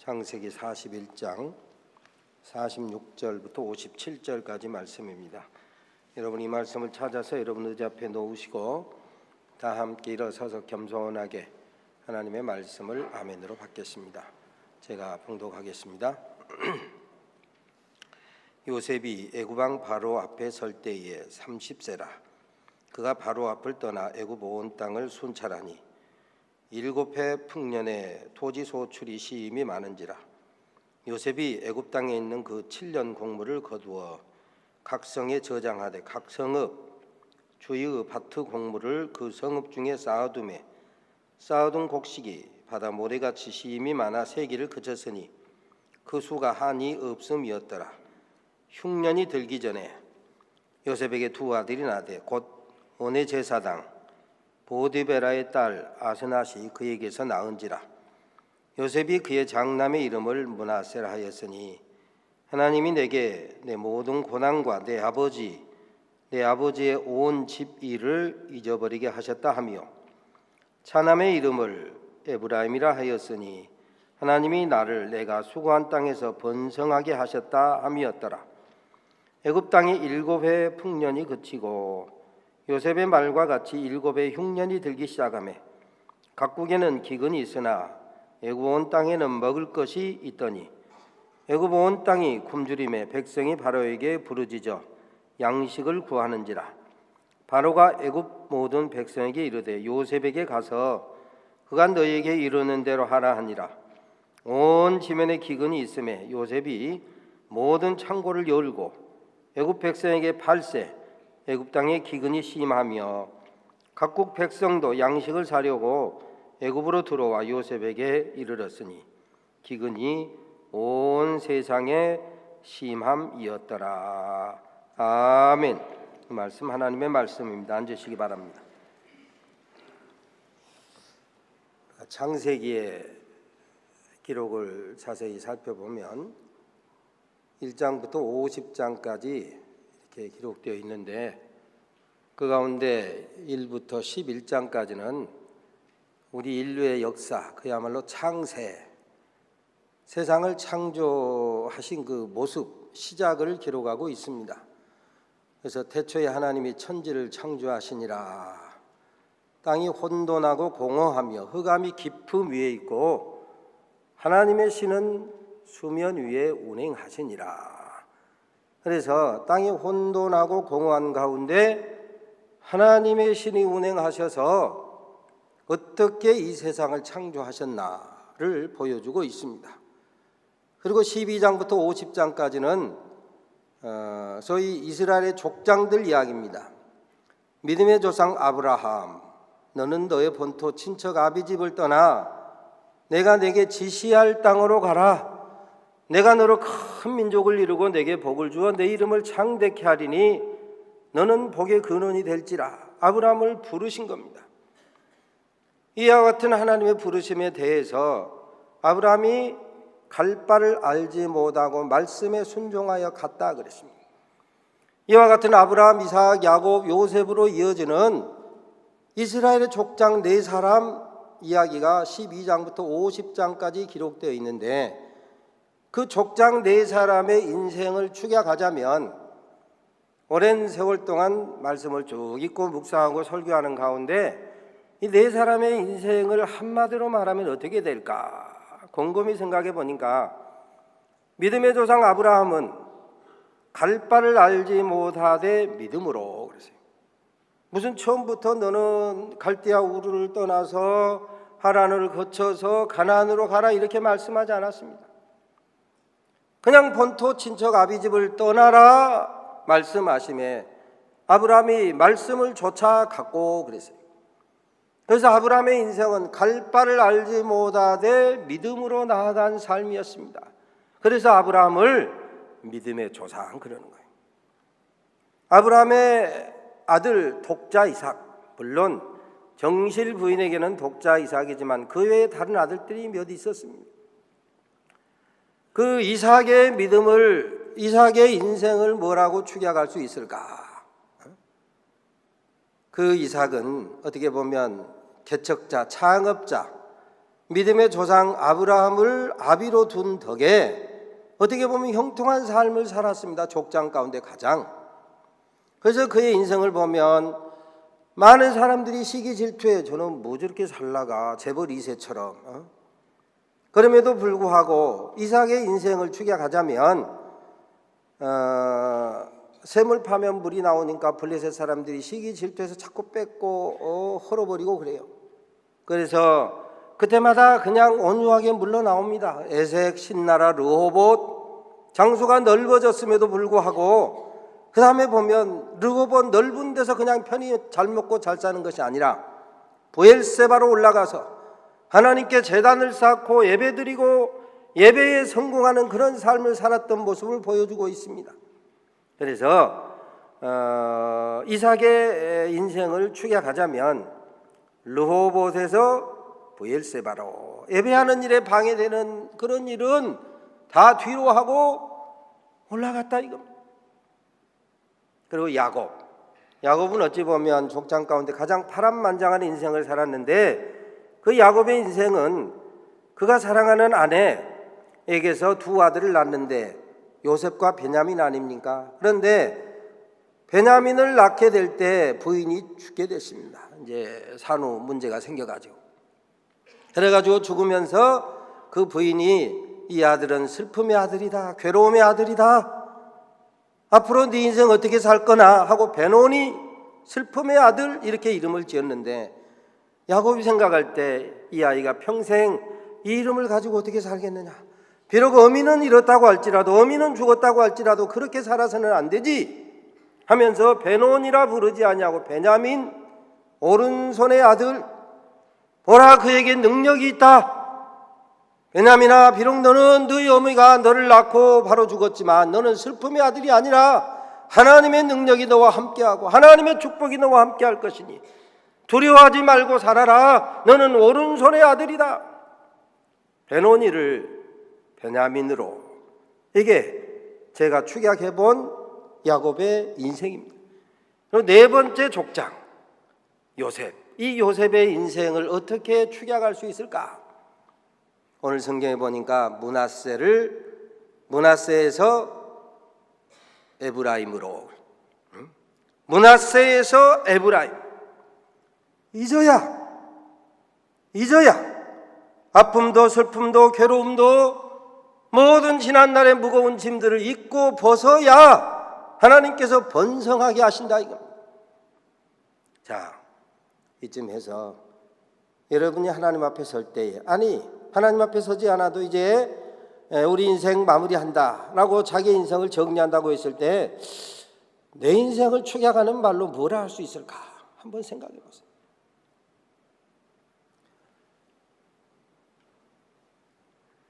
창세기 41장 46절부터 57절까지 말씀입니다. 여러분 이 말씀을 찾아서 여러분 의자 앞에 놓으시고 다 함께 일어서서 겸손하게 하나님의 말씀을 아멘으로 받겠습니다. 제가 봉독하겠습니다. 요셉이 애굽왕 바로 앞에 설 때에 30세라 그가 바로 앞을 떠나 애굽 온 땅을 순찰하니 일곱 해 풍년에 토지 소출이 시임이 많은지라 요셉이 애굽 땅에 있는 그 7년 공물을 거두어 각 성에 저장하되 각 성읍 주의 밭의 공물을 그 성읍 중에 쌓아두매 쌓아둔 곡식이 바다 모래같이 시임이 많아 세기를 그쳤으니 그 수가 한이 없음이었더라. 흉년이 들기 전에 요셉에게 두 아들이 나되 곧 원의 제사당 보디베라의 딸 아스낫이 그에게서 낳은지라. 요셉이 그의 장남의 이름을 문하세라 하였으니 하나님이 내게 내 모든 고난과 내 아버지 내 아버지의 온 집 일을 잊어버리게 하셨다 하며 차남의 이름을 에브라임이라 하였으니 하나님이 나를 내가 수고한 땅에서 번성하게 하셨다 함이었더라. 애굽 땅이 일곱 해 풍년이 그치고 요셉의 말과 같이 일곱 해 흉년이 들기 시작하매 각국에는 기근이 있으나 애굽 온 땅에는 먹을 것이 있더니 애굽 온 땅이 굶주림에 백성이 바로에게 부르짖어 양식을 구하는지라. 바로가 애굽 모든 백성에게 이르되 요셉에게 가서 그가 너희에게 이르는 대로 하라 하니라. 온 지면에 기근이 있음에 요셉이 모든 창고를 열고 애굽 백성에게 팔세 애굽 땅에 기근이 심하며 각국 백성도 양식을 사려고 애굽으로 들어와 요셉에게 이르렀으니 기근이 온 세상에 심함이었더라. 아멘. 이 말씀 하나님의 말씀입니다. 앉으시기 바랍니다. 창세기의 기록을 자세히 살펴보면 1장부터 50장까지 이렇게 기록되어 있는데 그 가운데 1부터 11장까지는 우리 인류의 역사, 그야말로 창세, 세상을 창조하신 그 모습, 시작을 기록하고 있습니다. 그래서 태초에 하나님이 천지를 창조하시니라. 땅이 혼돈하고 공허하며 흑암이 깊음 위에 있고 하나님의 신은 수면 위에 운행하시니라. 그래서 땅이 혼돈하고 공허한 가운데 하나님의 신이 운행하셔서 어떻게 이 세상을 창조하셨나를 보여주고 있습니다. 그리고 12장부터 50장까지는 어, 소위 이스라엘의 족장들 이야기입니다. 믿음의 조상 아브라함, 너는 너의 본토 친척 아비 집을 떠나 내가 내게 지시할 땅으로 가라. 내가 너로 큰 민족을 이루고 내게 복을 주어 내 이름을 창대케 하리니 너는 복의 근원이 될지라 아브라함을 부르신 겁니다. 이와 같은 하나님의 부르심에 대해서 아브라함이 갈 바를 알지 못하고 말씀에 순종하여 갔다 그랬습니다. 이와 같은 아브라함, 이삭, 야곱, 요셉으로 이어지는 이스라엘의 족장 네 사람 이야기가 12장부터 50장까지 기록되어 있는데 그 족장 네 사람의 인생을 추격하자면 오랜 세월 동안 말씀을 쭉 읽고 묵상하고 설교하는 가운데 이 네 사람의 인생을 한마디로 말하면 어떻게 될까 곰곰이 생각해 보니까 믿음의 조상 아브라함은 갈 바를 알지 못하되 믿음으로 그랬어요. 무슨 처음부터 너는 갈대아 우르를 떠나서 하란을 거쳐서 가나안으로 가라 이렇게 말씀하지 않았습니다. 그냥 본토 친척 아비집을 떠나라 말씀하심에 아브라함이 말씀을 쫓아 갔고 그랬어요. 그래서 아브라함의 인생은 갈 바를 알지 못하되 믿음으로 나아간 삶이었습니다. 그래서 아브라함을 믿음의 조상 그러는 거예요. 아브라함의 아들 독자 이삭 물론 정실 부인에게는 독자 이삭이지만 그 외에 다른 아들들이 몇 있었습니다. 그 이삭의 믿음을 이삭의 인생을 뭐라고 추격할 수 있을까? 그 이삭은 어떻게 보면 개척자, 창업자, 믿음의 조상 아브라함을 아비로 둔 덕에 어떻게 보면 형통한 삶을 살았습니다. 족장 가운데 가장. 그래서 그의 인생을 보면 많은 사람들이 시기 질투에 저는 뭐 저렇게 살라가 재벌 2세처럼 어? 그럼에도 불구하고 이삭의 인생을 추격하자면 어, 샘을 파면 물이 나오니까 블레셋 사람들이 시기 질투해서 자꾸 뺏고 어, 헐어버리고 그래요. 그래서 그때마다 그냥 온유하게 물러 나옵니다. 에색, 신나라, 르호봇 장소가 넓어졌음에도 불구하고 그 다음에 보면 르호봇 넓은 데서 그냥 편히 잘 먹고 잘 사는 것이 아니라 부엘세바로 올라가서 하나님께 제단을 쌓고 예배드리고 예배에 성공하는 그런 삶을 살았던 모습을 보여주고 있습니다. 그래서 어, 이삭의 인생을 추격하자면 르호봇에서 부엘세바로 예배하는 일에 방해되는 그런 일은 다 뒤로 하고 올라갔다 이겁니다. 그리고 야곱. 야곱은 어찌 보면 족장 가운데 가장 파란만장한 인생을 살았는데 그 야곱의 인생은 그가 사랑하는 아내에게서 두 아들을 낳는데 요셉과 베냐민 아닙니까? 그런데 베냐민을 낳게 될 때 부인이 죽게 됐습니다. 이제 산후 문제가 생겨가지고 그래가지고 죽으면서 그 부인이 이 아들은 슬픔의 아들이다, 괴로움의 아들이다. 앞으로 네 인생 어떻게 살 거나 하고 베노니 슬픔의 아들 이렇게 이름을 지었는데 야곱이 생각할 때 이 아이가 평생 이 이름을 가지고 어떻게 살겠느냐? 비록 어미는 이렇다고 할지라도 어미는 죽었다고 할지라도 그렇게 살아서는 안 되지 하면서 베논이라 부르지 아니하고 베냐민 오른손의 아들 보라 그에게 능력이 있다. 베냐민아 비록 너는 너희 어머니가 너를 낳고 바로 죽었지만 너는 슬픔의 아들이 아니라 하나님의 능력이 너와 함께하고 하나님의 축복이 너와 함께할 것이니 두려워하지 말고 살아라. 너는 오른손의 아들이다. 베노니를 베냐민으로 이게 제가 축약해 본 야곱의 인생입니다. 그리고 네 번째 족장 요셉. 이 요셉의 인생을 어떻게 축약할 수 있을까? 오늘 성경에 보니까 문하세를 문하세에서 에브라임으로 응? 문하세에서 에브라임 잊어야 잊어야 아픔도 슬픔도 괴로움도 모든 지난날의 무거운 짐들을 잊고 벗어야 하나님께서 번성하게 하신다 이겁니다. 자, 이쯤 해서 여러분이 하나님 앞에 설 때에 아니 하나님 앞에 서지 않아도 이제 우리 인생 마무리한다라고 자기 인생을 정리한다고 했을 때 내 인생을 축약하는 말로 뭘할수 있을까 한번 생각해 보세요.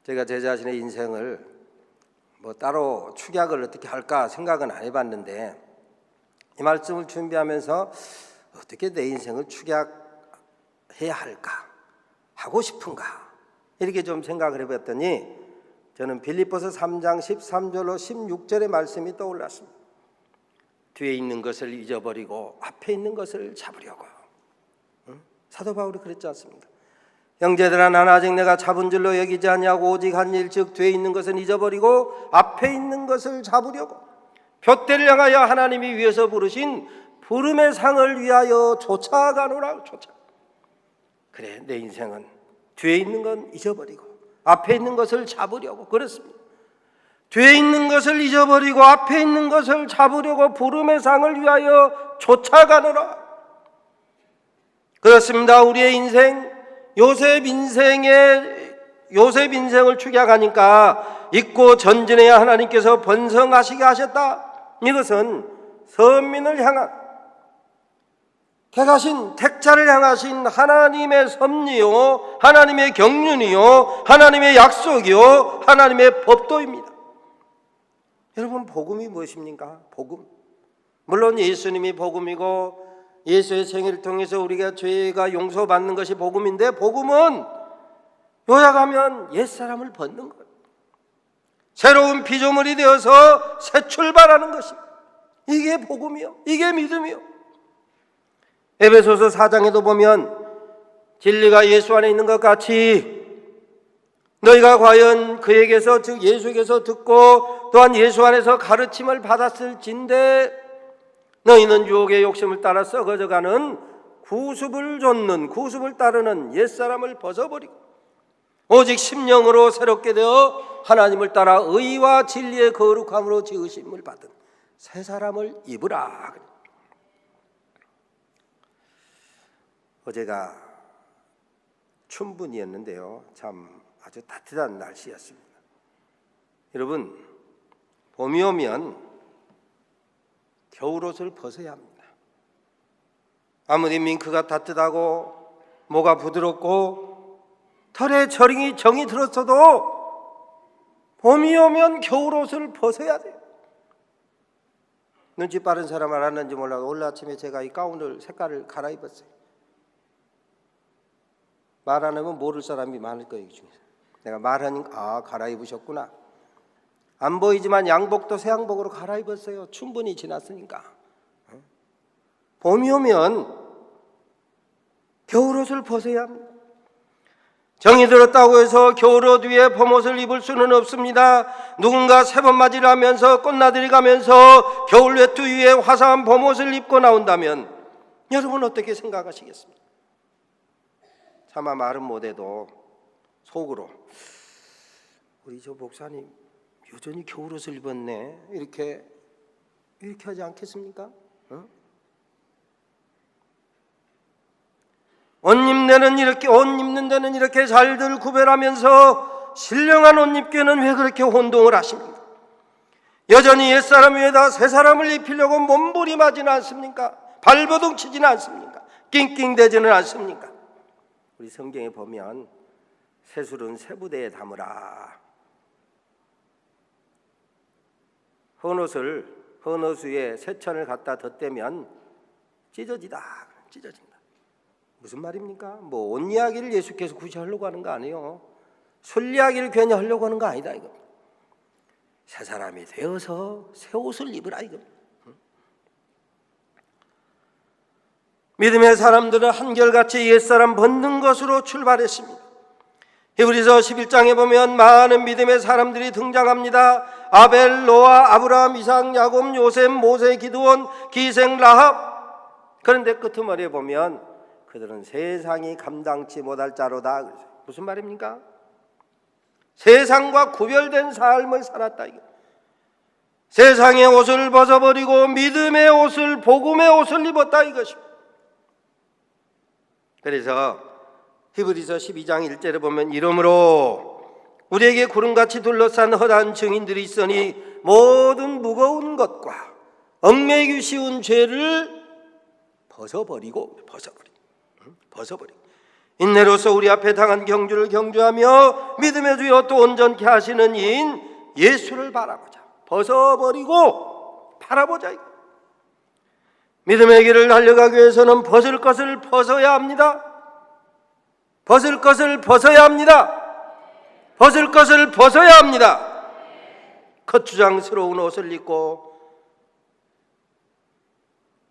제가 제 자신의 인생을 뭐 따로 축약을 어떻게 할까 생각은 안 해봤는데 이 말씀을 준비하면서 어떻게 내 인생을 축약해야 할까 하고 싶은가 이렇게 좀 생각을 해봤더니 저는 빌립보서 3장 13절로 16절의 말씀이 떠올랐습니다. 뒤에 있는 것을 잊어버리고 앞에 있는 것을 잡으려고 응? 사도 바울이 그랬지 않습니까? 형제들아 나는 아직 내가 잡은 줄로 여기지 아니하고 오직 한 일즉 뒤에 있는 것은 잊어버리고 앞에 있는 것을 잡으려고 표대를 향하여 하나님이 위해서 부르신 부름의 상을 위하여 쫓아가노라 쫓아 그래 내 인생은 뒤에 있는 건 잊어버리고 앞에 있는 것을 잡으려고 그렇습니다. 뒤에 있는 것을 잊어버리고 앞에 있는 것을 잡으려고 부름의 상을 위하여 쫓아가노라. 그렇습니다 우리의 인생 요셉 인생의 요셉 인생을 축약하니까 잊고 전진해야 하나님께서 번성하시게 하셨다. 이것은 선민을 향한 택하신 택자를 향하신 하나님의 섭리요, 하나님의 경륜이요, 하나님의 약속이요, 하나님의 법도입니다. 여러분 복음이 무엇입니까? 복음. 물론 예수님이 복음이고 예수의 생애를 통해서 우리가 죄가 용서받는 것이 복음인데 복음은 요약하면 옛사람을 벗는 것. 새로운 피조물이 되어서 새 출발하는 것이 이게 복음이요. 이게 믿음이요. 에베소서 4장에도 보면 진리가 예수 안에 있는 것 같이 너희가 과연 그에게서 즉 예수에게서 듣고 또한 예수 안에서 가르침을 받았을진데 너희는 유혹의 욕심을 따라 썩어져가는 구습을 좇는 구습을 따르는 옛사람을 벗어버리고 오직 심령으로 새롭게 되어 하나님을 따라 의와 진리의 거룩함으로 지으심을 받은 새 사람을 입으라. 어제가 춘분이었는데요. 참 아주 따뜻한 날씨였습니다. 여러분, 봄이 오면 겨울옷을 벗어야 합니다. 아무리 밍크가 따뜻하고 모가 부드럽고 털에 저링이 정이 들었어도 봄이 오면 겨울옷을 벗어야 돼요. 눈치 빠른 사람 알았는지 몰라도 오늘 아침에 제가 이 가운을 색깔을 갈아입었어요. 말 안 하면 모를 사람이 많을 거예요, 이 중에서. 내가 말하니까 아 갈아입으셨구나. 안 보이지만 양복도 새 양복으로 갈아입었어요. 충분히 지났으니까. 어? 봄이 오면 겨울옷을 벗어야 합니다. 정이 들었다고 해서 겨울옷 위에 봄옷을 입을 수는 없습니다. 누군가 세번 맞이를 하면서 꽃나들이 가면서 겨울 외투 위에 화사한 봄옷을 입고 나온다면 여러분 어떻게 생각하시겠습니까? 차마 말은 못해도 속으로 우리 저 목사님 여전히 겨울옷을 입었네 이렇게 이렇게 하지 않겠습니까? 어? 옷 입는 이렇게 옷 입는 데는 이렇게 잘들 구별하면서 신령한 옷 입기는 왜 그렇게 혼동을 하십니까? 여전히 옛사람 위에다 새 사람을 입히려고 몸부림하지는 않습니까? 발버둥 치지는 않습니까? 낑낑대지는 않습니까? 우리 성경에 보면 새술은 새부대에 담으라. 헌옷을 헌옷 위에 새천을 갖다 덧대면 찢어지다 찢어진다. 무슨 말입니까? 뭐옷 이야기를 예수께서 굳이 하려고 하는 거 아니에요. 술 이야기를 괜히 하려고 하는 거 아니다 이거. 새 사람이 되어서 새 옷을 입으라 이거. 믿음의 사람들은 한결같이 옛사람 벗는 것으로 출발했습니다. 히브리서 11장에 보면 많은 믿음의 사람들이 등장합니다. 아벨, 노아, 아브라함, 이삭, 야곱, 요셉, 모세, 기드온, 기생, 라합. 그런데 끄트머리에 보면 그들은 세상이 감당치 못할 자로다. 무슨 말입니까? 세상과 구별된 삶을 살았다. 세상의 옷을 벗어버리고 믿음의 옷을 복음의 옷을 입었다 이것입니다. 그래서 히브리서 12장 1절에 보면 이러므로 우리에게 구름같이 둘러싼 허다한 증인들이 있으니 모든 무거운 것과 얽매기 쉬운 죄를 벗어버리고 벗어버리 벗어버리. 인내로서 우리 앞에 당한 경주를 경주하며 믿음의 주여 또 온전케 하시는 이인 예수를 바라보자. 벗어버리고 바라보자. 믿음의 길을 달려가기 위해서는 벗을 것을 벗어야 합니다. 벗을 것을 벗어야 합니다. 벗을 것을 벗어야 합니다. 거추장스러운 옷을 입고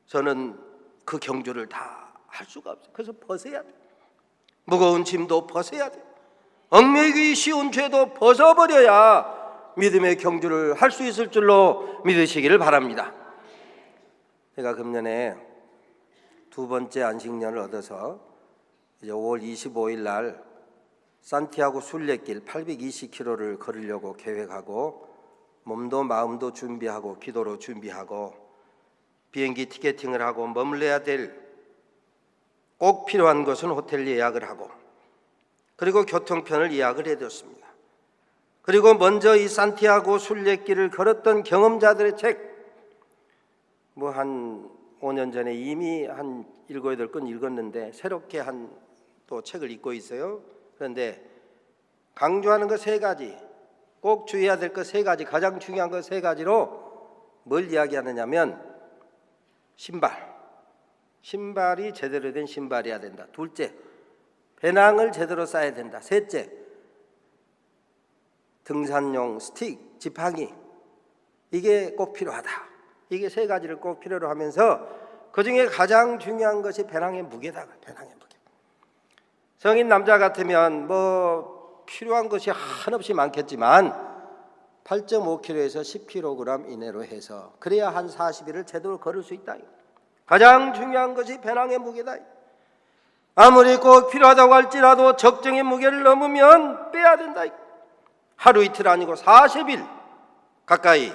저는 그 경주를 다 할 수가 없어요. 그래서 벗어야 돼. 무거운 짐도 벗어야 돼. 얽매기 쉬운 죄도 벗어버려야 믿음의 경주를 할 수 있을 줄로 믿으시기를 바랍니다. 제가 금년에 두 번째 안식년을 얻어서 이제 5월 25일 날 산티아고 순례길 820km를 걸으려고 계획하고 몸도 마음도 준비하고 기도로 준비하고 비행기 티켓팅을 하고 머물러야 될 꼭 필요한 것은 호텔 예약을 하고 그리고 교통편을 예약을 해뒀습니다. 그리고 먼저 이 산티아고 순례길을 걸었던 경험자들의 책 뭐 한 5년 전에 이미 한 일곱 여덟 권 읽었는데 새롭게 한 또 책을 읽고 있어요. 그런데 강조하는 것 세 가지, 꼭 주의해야 될 것 세 가지, 가장 중요한 것 세 가지로 뭘 이야기하느냐면 신발, 신발이 제대로 된 신발이어야 된다. 둘째, 배낭을 제대로 싸야 된다. 셋째, 등산용 스틱, 지팡이 이게 꼭 필요하다. 이게 세 가지를 꼭 필요로 하면서 그 중에 가장 중요한 것이 배낭의 무게다. 배낭의 무게. 성인 남자 같으면 뭐 필요한 것이 한없이 많겠지만 8.5kg에서 10kg 이내로 해서 그래야 한 40일을 제대로 걸을 수 있다. 가장 중요한 것이 배낭의 무게다. 아무리 꼭 필요하다고 할지라도 적정의 무게를 넘으면 빼야 된다. 하루 이틀 아니고 40일 가까이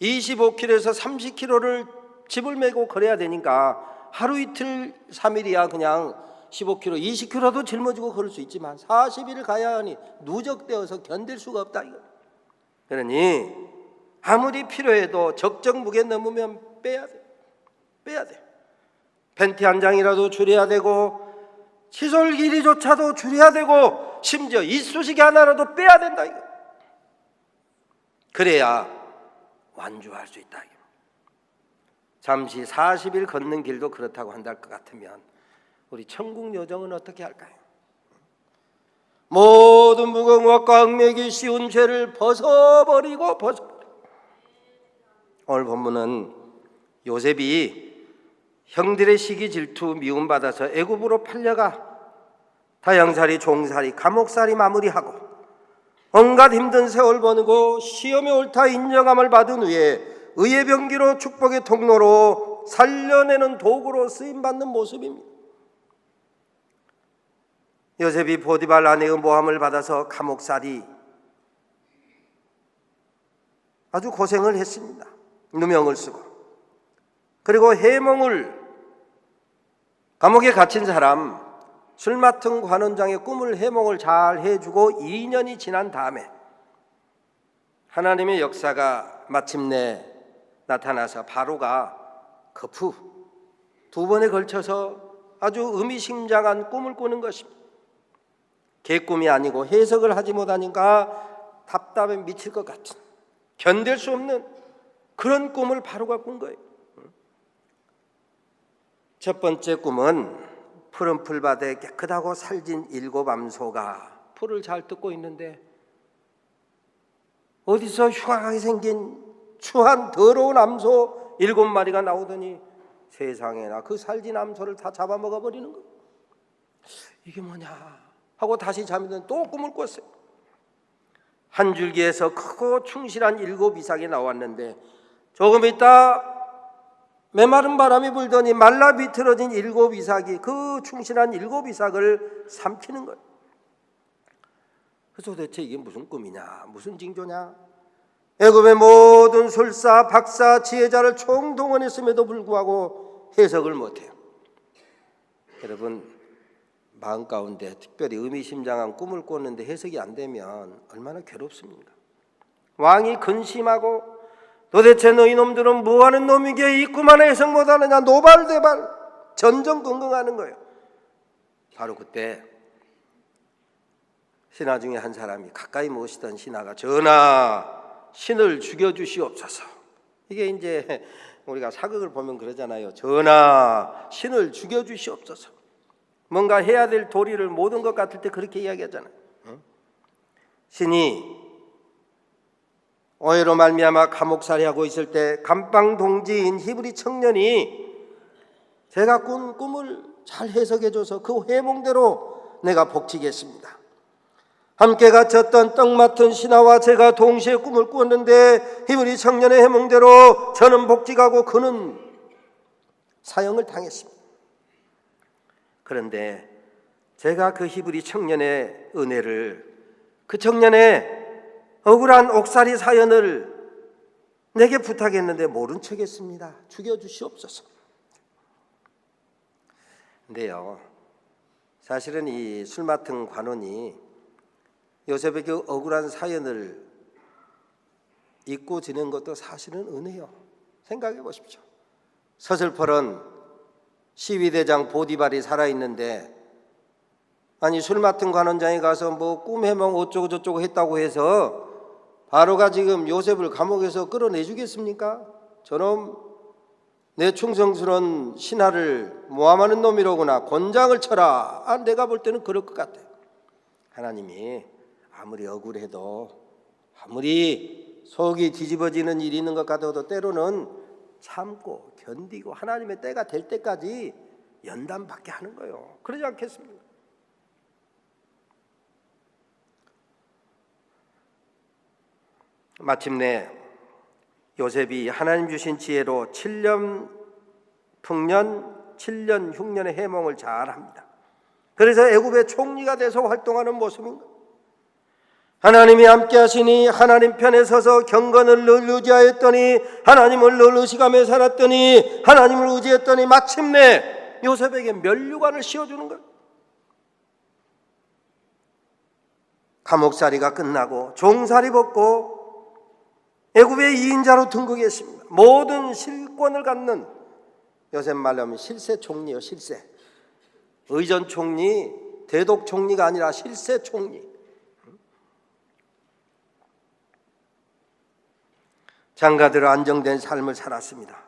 25kg에서 30kg를 집을 메고 걸어야 되니까 하루 이틀 3일이야 그냥 15kg, 20kg도 짊어지고 걸을 수 있지만 40일을 가야 하니 누적되어서 견딜 수가 없다. 그러니 아무리 필요해도 적정 무게 넘으면 빼야 돼. 빼야 돼. 팬티 한 장이라도 줄여야 되고 시솔 길이조차도 줄여야 되고 심지어 이쑤시개 하나라도 빼야 된다 이거. 그래야 완주할 수 있다 이거. 잠시 40일 걷는 길도 그렇다고 한다할 것 같으면 우리 천국 여정은 어떻게 할까요? 모든 무거움과 꽉매기 쉬운 죄를 벗어버리고 벗어. 오늘 본문은 요셉이 형들의 시기 질투 미움 받아서 애굽으로 팔려가 다양살이 종살이 감옥살이 마무리하고 온갖 힘든 세월 보내고 시험에 옳다 인정함을 받은 후에 의의 병기로 축복의 통로로 살려내는 도구로 쓰임 받는 모습입니다. 요셉이 보디발 아내의 모함을 받아서 감옥살이 아주 고생을 했습니다. 누명을 쓰고 그리고 해몽을 감옥에 갇힌 사람 술 맡은 관원장의 꿈을 해몽을 잘 해주고 2년이 지난 다음에 하나님의 역사가 마침내 나타나서 바로가 거푸 두 번에 걸쳐서 아주 의미심장한 꿈을 꾸는 것입니다. 개꿈이 아니고 해석을 하지 못하니까 답답해 미칠 것 같은 견딜 수 없는 그런 꿈을 바로가 꾼 거예요. 첫 번째 꿈은 푸른 풀밭에 깨끗하고 살진 일곱 암소가 풀을 잘 뜯고 있는데 어디서 흉하게 생긴 추한 더러운 암소 일곱 마리가 나오더니 세상에나 그 살진 암소를 다 잡아먹어 버리는 거. 이게 뭐냐 하고 다시 잠이 든또 꿈을 꿨어요. 한 줄기에서 크고 충실한 일곱 이삭이 나왔는데 조금 있다 메마른 바람이 불더니 말라 비틀어진 일곱 이삭이 그 충실한 일곱 이삭을 삼키는 거예요. 그래서 도대체 이게 무슨 꿈이냐, 무슨 징조냐? 애굽의 모든 술사, 박사, 지혜자를 총동원했음에도 불구하고 해석을 못해요. 여러분 마음 가운데 특별히 의미심장한 꿈을 꿨는데 해석이 안 되면 얼마나 괴롭습니까? 왕이 근심하고 도대체 너희 놈들은 뭐하는 놈이기에 이 꿈 하나 해석 못하느냐 노발대발 전전긍긍하는 거예요. 바로 그때 신하 중에 한 사람이 가까이 모시던 신하가 전하 신을 죽여주시옵소서. 이게 이제 우리가 사극을 보면 그러잖아요. 전하 신을 죽여주시옵소서. 뭔가 해야 될 도리를 모든 것 같을 때 그렇게 이야기하잖아요. 신이 오해로 말미암아 감옥살이하고 있을 때 감방 동지인 히브리 청년이 제가 꾼 꿈을 잘 해석해줘서 그 해몽대로 내가 복지겠습니다. 함께 갇혔던 떡 맡은 신하와 제가 동시에 꿈을 꾸었는데 히브리 청년의 해몽대로 저는 복직하고 그는 사형을 당했습니다. 그런데 제가 그 히브리 청년의 은혜를 그 청년의 억울한 옥살이 사연을 내게 부탁했는데 모른 척했습니다. 죽여주시옵소서. 근데요, 사실은 이 술 맡은 관원이 요셉의 그 억울한 사연을 잊고 지낸 것도 사실은 은혜요. 생각해 보십시오. 서슬퍼런 시위대장 보디발이 살아있는데 아니 술 맡은 관원장이 가서 뭐 꿈 해몽 어쩌고 저쩌고 했다고 해서 바로가 지금 요셉을 감옥에서 끌어내주겠습니까? 저놈 내 충성스러운 신하를 모함하는 놈이로구나 권장을 쳐라. 아, 내가 볼 때는 그럴 것 같아. 하나님이 아무리 억울해도 아무리 속이 뒤집어지는 일이 있는 것 같아도 때로는 참고 견디고 하나님의 때가 될 때까지 연단받게 하는 거예요. 그러지 않겠습니까? 마침내 요셉이 하나님 주신 지혜로 7년 풍년, 7년 흉년의 해몽을 잘 합니다. 그래서 애굽의 총리가 돼서 활동하는 모습인 가 하나님이 함께 하시니 하나님 편에 서서 경건을 늘 의지하였더니 하나님을 늘 의식하며 살았더니 하나님을 의지했더니 마침내 요셉에게 멸류관을 씌워주는 것. 감옥살이가 끝나고 종살이 벗고 애굽의 이인자로 등극했습니다. 모든 실권을 갖는 요셉 말하면 실세 총리요 실세. 의전 총리, 대독 총리가 아니라 실세 총리. 장가들은 안정된 삶을 살았습니다.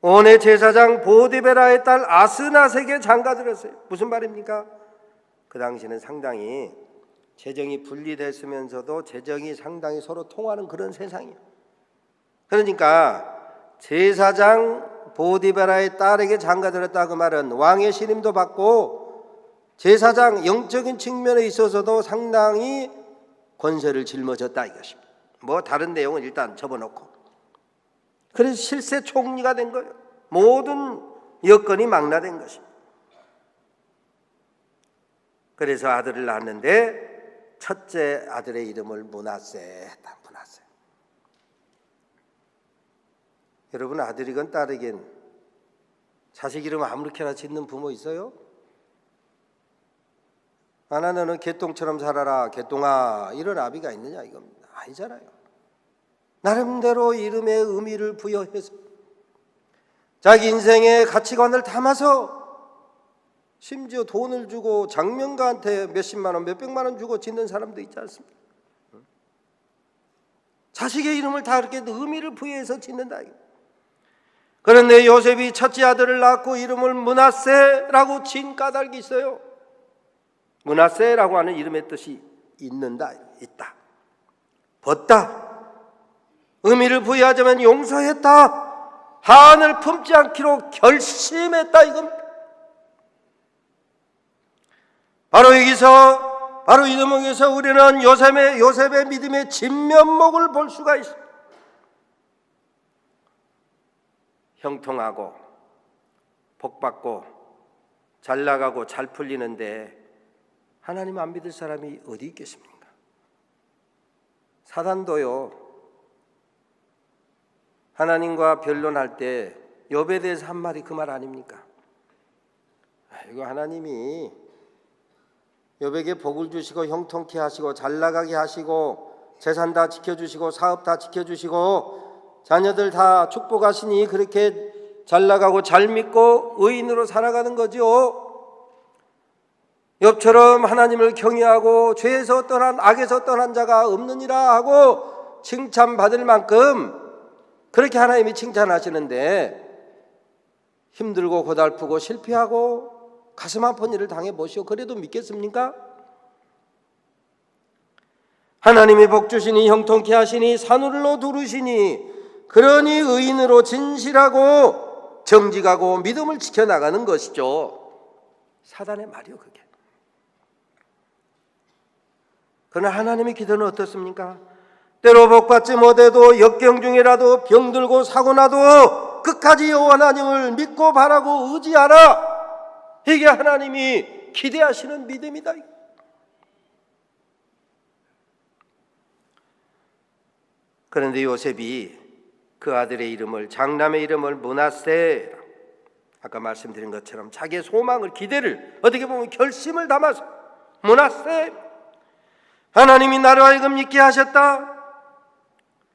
온의 제사장 보디베라의 딸 아스나세게 장가들었어요. 무슨 말입니까? 그 당시는 상당히 재정이 분리됐으면서도 재정이 상당히 서로 통하는 그런 세상이에요. 그러니까 제사장 보디베라의 딸에게 장가들었다 그 말은 왕의 신임도 받고 제사장 영적인 측면에 있어서도 상당히 권세를 짊어졌다 이것입니다. 뭐 다른 내용은 일단 접어놓고 그래서 실세 총리가 된 거예요. 모든 여건이 망라된 것입니다. 그래서 아들을 낳았는데 첫째 아들의 이름을 문하세 했다. 문하세. 여러분 아들이건 딸이건 자식 이름 아무렇게나 짓는 부모 있어요? 하나 너는 개똥처럼 살아라 개똥아 이런 아비가 있느냐 이겁니다. 아니잖아요. 나름대로 이름의 의미를 부여해서 자기 인생의 가치관을 담아서 심지어 돈을 주고 장명가한테 몇십만 원, 몇백만 원 주고 짓는 사람도 있지 않습니까? 자식의 이름을 다 이렇게 의미를 부여해서 짓는다. 그런데 요셉이 첫째 아들을 낳고 이름을 문하세라고 진 까닭이 있어요. 문하세라고 하는 이름의 뜻이 있는다, 있다. 벗다. 의미를 부여하자면 용서했다. 한을 품지 않기로 결심했다 이겁니다. 바로 여기서 바로 이 대목에서 우리는 요셉의 요셉의 믿음의 진면목을 볼 수가 있습니다. 형통하고 복받고 잘 나가고 잘 풀리는데 하나님 안 믿을 사람이 어디 있겠습니까? 사단도요. 하나님과 변론할 때 욥에 대해서 한 말이 그 말 아닙니까? 이거 하나님이 욥에게 복을 주시고 형통케 하시고 잘 나가게 하시고 재산 다 지켜주시고 사업 다 지켜주시고 자녀들 다 축복하시니 그렇게 잘 나가고 잘 믿고 의인으로 살아가는 거죠. 욥처럼 하나님을 경외하고 죄에서 떠난 악에서 떠난 자가 없느니라 하고 칭찬받을 만큼 그렇게 하나님이 칭찬하시는데 힘들고 고달프고 실패하고 가슴 아픈 일을 당해 보시오. 그래도 믿겠습니까? 하나님이 복 주시니 형통케 하시니 산울로 두르시니 그러니 의인으로 진실하고 정직하고 믿음을 지켜 나가는 것이죠. 사단의 말이요 그러나 하나님의 기도는 어떻습니까? 때로 복받지 못해도 역경 중이라도 병들고 사고 나도 끝까지 여호와 하나님을 믿고 바라고 의지하라. 이게 하나님이 기대하시는 믿음이다. 그런데 요셉이 그 아들의 이름을 장남의 이름을 문하세 아까 말씀드린 것처럼 자기의 소망을 기대를 어떻게 보면 결심을 담아서 문하세 하나님이 나를 하여금 믿게 하셨다.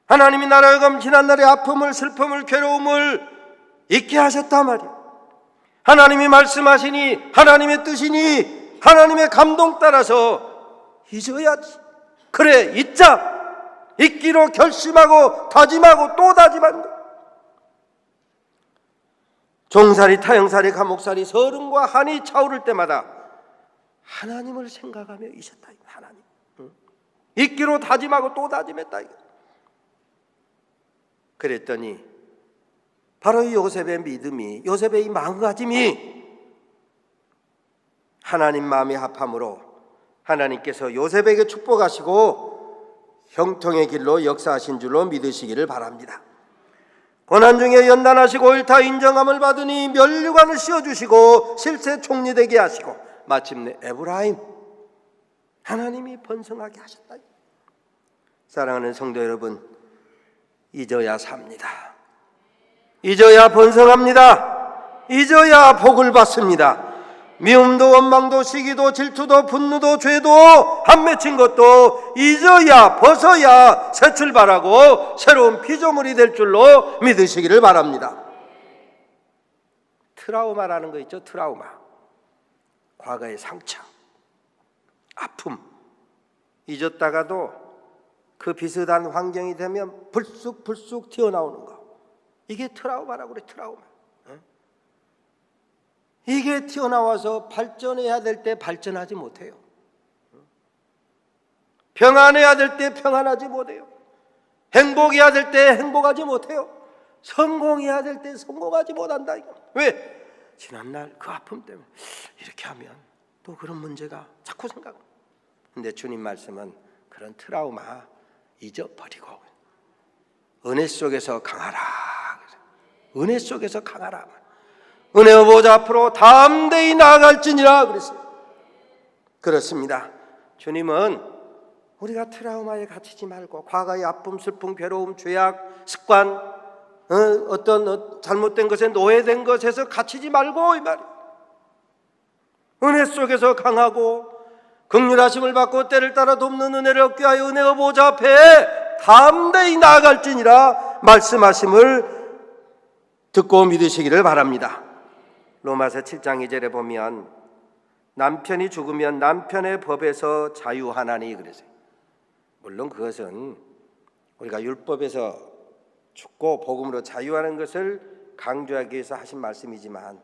하나님이 나를 하여금 지난날의 아픔을 슬픔을 괴로움을 잊게 하셨다 말이야. 하나님이 말씀하시니 하나님의 뜻이니 하나님의 감동 따라서 잊어야지. 그래 잊자. 잊기로 결심하고 다짐하고 또 다짐한다. 종살이 타영살이 감옥살이 서름과 한이 차오를 때마다 하나님을 생각하며 잊었다. 하나님. 잊기로 다짐하고 또 다짐했다. 그랬더니 바로 이 요셉의 믿음이 요셉의 이 마음가짐이 하나님 마음이 합함으로 하나님께서 요셉에게 축복하시고 형통의 길로 역사하신 줄로 믿으시기를 바랍니다. 고난 중에 연단하시고 옳다 인정함을 받으니 멸류관을 씌워주시고 실세 총리되게 하시고 마침내 에브라임 하나님이 번성하게 하셨다. 사랑하는 성도 여러분, 잊어야 삽니다. 잊어야 번성합니다. 잊어야 복을 받습니다. 미움도 원망도 시기도 질투도 분노도 죄도 한 맺힌 것도 잊어야 벗어야 새 출발하고 새로운 피조물이 될 줄로 믿으시기를 바랍니다. 트라우마라는 거 있죠, 트라우마. 과거의 상처, 아픔 잊었다가도 그 비슷한 환경이 되면 불쑥불쑥 튀어나오는 거. 이게 트라우마라고 그래, 트라우마. 어? 이게 튀어나와서 발전해야 될 때 발전하지 못해요. 평안해야 될 때 평안하지 못해요. 행복해야 될 때 행복하지 못해요. 성공해야 될 때 성공하지 못한다. 왜? 지난날 그 아픔 때문에 이렇게 하면 또 그런 문제가 자꾸 생각. 근데 주님 말씀은 그런 트라우마 잊어버리고 은혜 속에서 강하라. 은혜 속에서 강하라. 은혜의 보좌 앞으로 담대히 나아갈지니라 그랬어요. 그렇습니다. 주님은 우리가 트라우마에 갇히지 말고 과거의 아픔, 슬픔, 괴로움, 죄악, 습관, 어, 떤 잘못된 것에 노예된 것에서 갇히지 말고 이 말. 은혜 속에서 강하고 극률하심을 받고 때를 따라 돕는 은혜를 얻게 하여 은혜의 보좌 앞에 담대히 나아갈지니라 말씀하심을 듣고 믿으시기를 바랍니다. 로마서 7장 2절에 보면 남편이 죽으면 남편의 법에서 자유하나니 그러세요. 물론 그것은 우리가 율법에서 죽고 복음으로 자유하는 것을 강조하기 위해서 하신 말씀이지만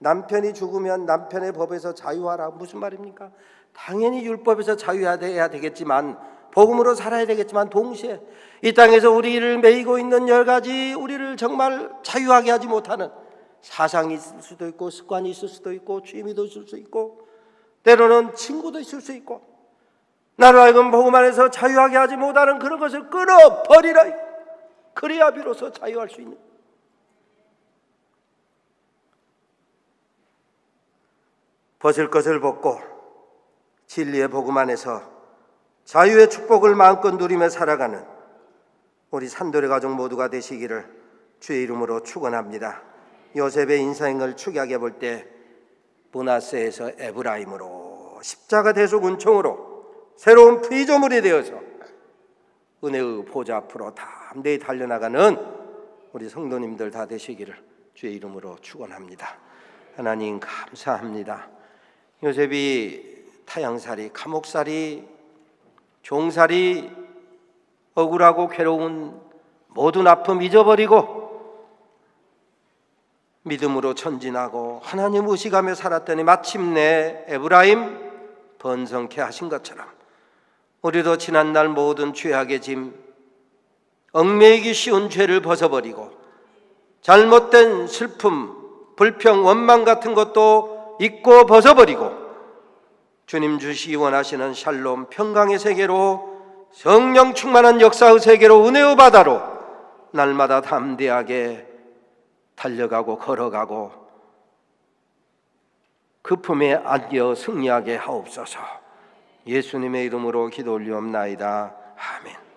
남편이 죽으면 남편의 법에서 자유하라 무슨 말입니까? 당연히 율법에서 자유해야 되겠지만 복음으로 살아야 되겠지만 동시에 이 땅에서 우리를 매이고 있는 여러 가지 우리를 정말 자유하게 하지 못하는 사상이 있을 수도 있고 습관이 있을 수도 있고 취미도 있을 수 있고 때로는 친구도 있을 수 있고 나로 하여금 복음 안에서 자유하게 하지 못하는 그런 것을 끊어버리라. 그래야 비로소 자유할 수 있는. 벗을 것을 벗고 진리의 복음 안에서 자유의 축복을 마음껏 누리며 살아가는 우리 산돌의 가족 모두가 되시기를 주의 이름으로 축원합니다. 요셉의 인생을 추격해 볼 때 문하세에서 에브라임으로 십자가 대속 은총으로 새로운 피조물이 되어서 은혜의 보좌 앞으로 담대히 달려나가는 우리 성도님들 다 되시기를 주의 이름으로 축원합니다. 하나님 감사합니다. 요셉이 타양살이, 감옥살이, 종살이 억울하고 괴로운 모든 아픔 잊어버리고 믿음으로 전진하고 하나님 의식하며 살았더니 마침내 에브라임 번성케 하신 것처럼 우리도 지난날 모든 죄악의 짐 얽매이기 쉬운 죄를 벗어버리고 잘못된 슬픔, 불평, 원망 같은 것도 잊고 벗어버리고 주님 주시기 원하시는 샬롬 평강의 세계로 성령 충만한 역사의 세계로 은혜의 바다로 날마다 담대하게 달려가고 걸어가고 그 품에 안겨 승리하게 하옵소서. 예수님의 이름으로 기도 올리옵나이다. 아멘.